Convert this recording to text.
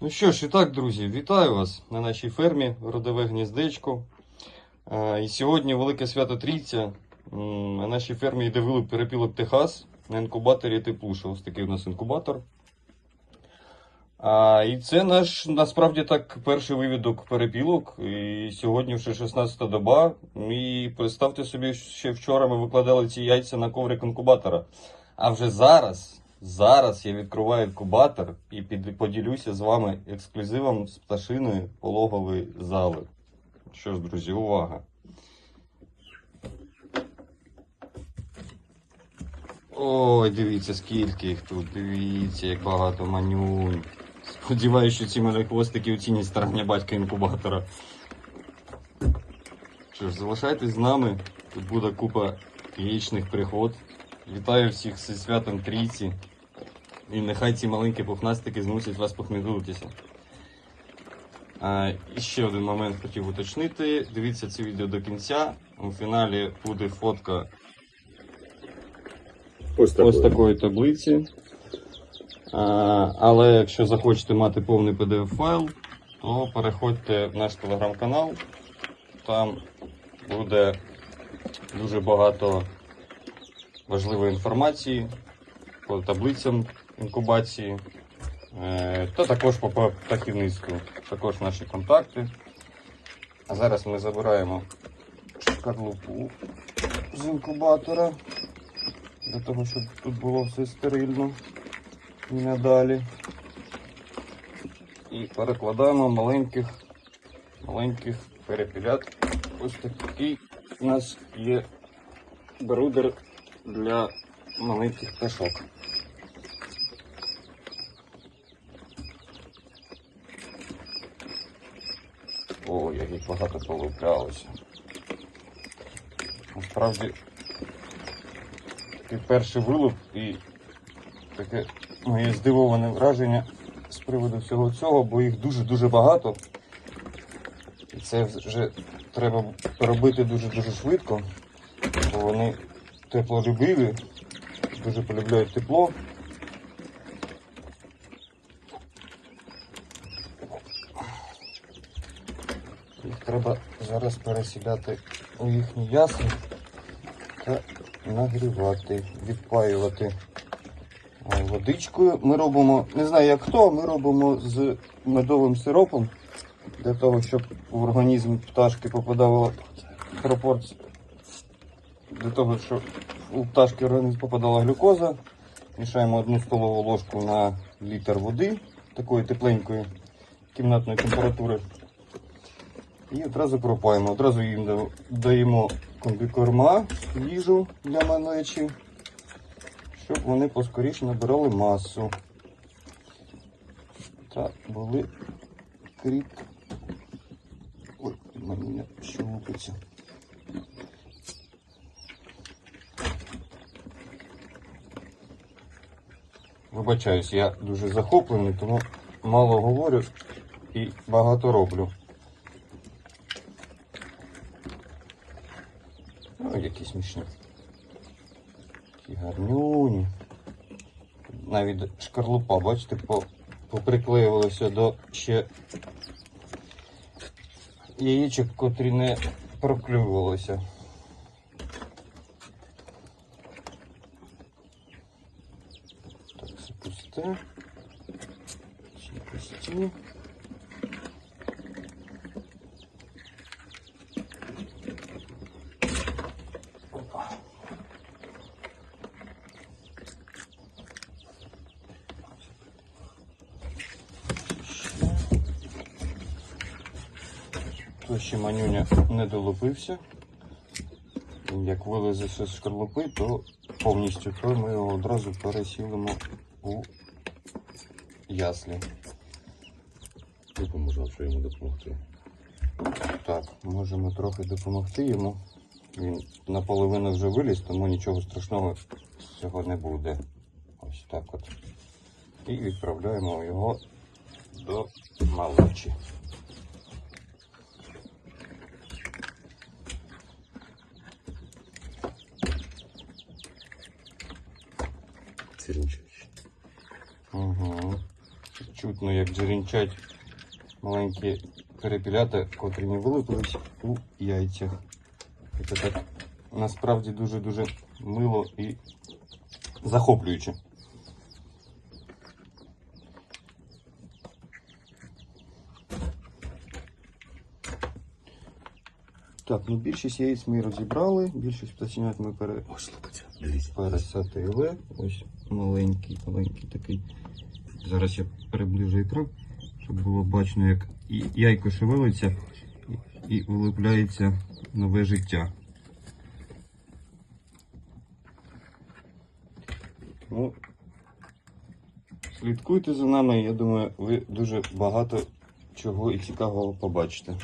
Ну що ж, і так, друзі, вітаю вас на нашій фермі Родове гніздечко. Е, І сьогодні велике свято Трійця. На нашій фермі йде вилуп перепілок Техас на інкубаторі Теплуша. Ось такий у нас інкубатор. І це наш насправді так перший вивідок перепілок. І сьогодні вже 16-та доба. І представте собі, ще вчора ми викладали ці яйця на коврик інкубатора. А вже зараз, зараз я відкриваю інкубатор і поділюся з вами ексклюзивом з пташиної пологової зали. Що ж, друзі, увага! Ой, дивіться, скільки їх тут, дивіться, як багато манюнь. Сподіваюся, що ці мене хвостики оцінять старання батька інкубатора. Що ж, залишайтесь з нами. Тут буде купа яєчних пригод. Вітаю всіх зі святом трійці. І нехай ці маленькі пухнастики змусять вас похмілитися. І ще один момент хотів уточнити. Дивіться це відео до кінця. У фіналі буде фотка Ось такої. ось такої таблиці. А, але якщо захочете мати повний PDF-файл, то переходьте в наш телеграм-канал. Там буде дуже багато важливої інформації по таблицям інкубації. Е, Та також по птахівництву, також наші контакти. А зараз ми забираємо шкарлупу з інкубатора для того, щоб тут було все стерильно і надалі. І перекладаємо маленьких, маленьких перепілят. Ось такий у нас є брудер для маленьких пташок. О, як їх багато полуплялося. Насправді такий перший вилуп і таке моє здивоване враження з приводу всього цього, бо їх дуже-дуже багато. І це вже треба робити дуже-дуже швидко, бо вони теплолюбиві, дуже полюбляють тепло. Їх треба зараз пересідати у їхні ясли та нагрівати, відпаювати водичкою. Ми робимо, не знаю як хто, ми робимо з медовим сиропом для того, щоб в організм пташки попадала пропорція. Для того, щоб у пташки організм попадала глюкоза. Мішаємо одну столову ложку на літр води, такої тепленької кімнатної температури. І одразу пропаємо. Одразу їм даємо комбікорма, їжу для малечі, щоб вони поскоріше набирали масу. Та були кріп. Ой, мене не Вибачаюсь, я дуже захоплений, тому мало говорю і багато роблю. Ну, які смішні. Такі гарнюні. Навіть шкарлупа, бачите, по, поприклеювалася до ще яєчок, котрі не проклювалися. Так, Ці. Опа. То ще манюня не долупився. Як вилезе з шкарлупи, то повністю то ми його одразу пересілимо у яслі. Допоможу, що йому допомогти. Так, можемо трохи допомогти йому. Він наполовину вже виліз, тому нічого страшного з цього не буде. Ось так от. І відправляємо його до малечі. Угу. Чутно, як джеренчать маленькі перепілята, котрі не вилупились у яйцях. Це так насправді дуже-дуже мило і захоплююче. Так, ну більшість яєць ми розібрали, більшість пташенят ми пере... Ось. Дивіться. пересадили. Ось маленький, маленький такий. Зараз я приближу екран, щоб було бачно, як і яйко шевелиться і, і вилупляється нове життя. Ну, слідкуйте за нами, я думаю, ви дуже багато чого і цікавого побачите.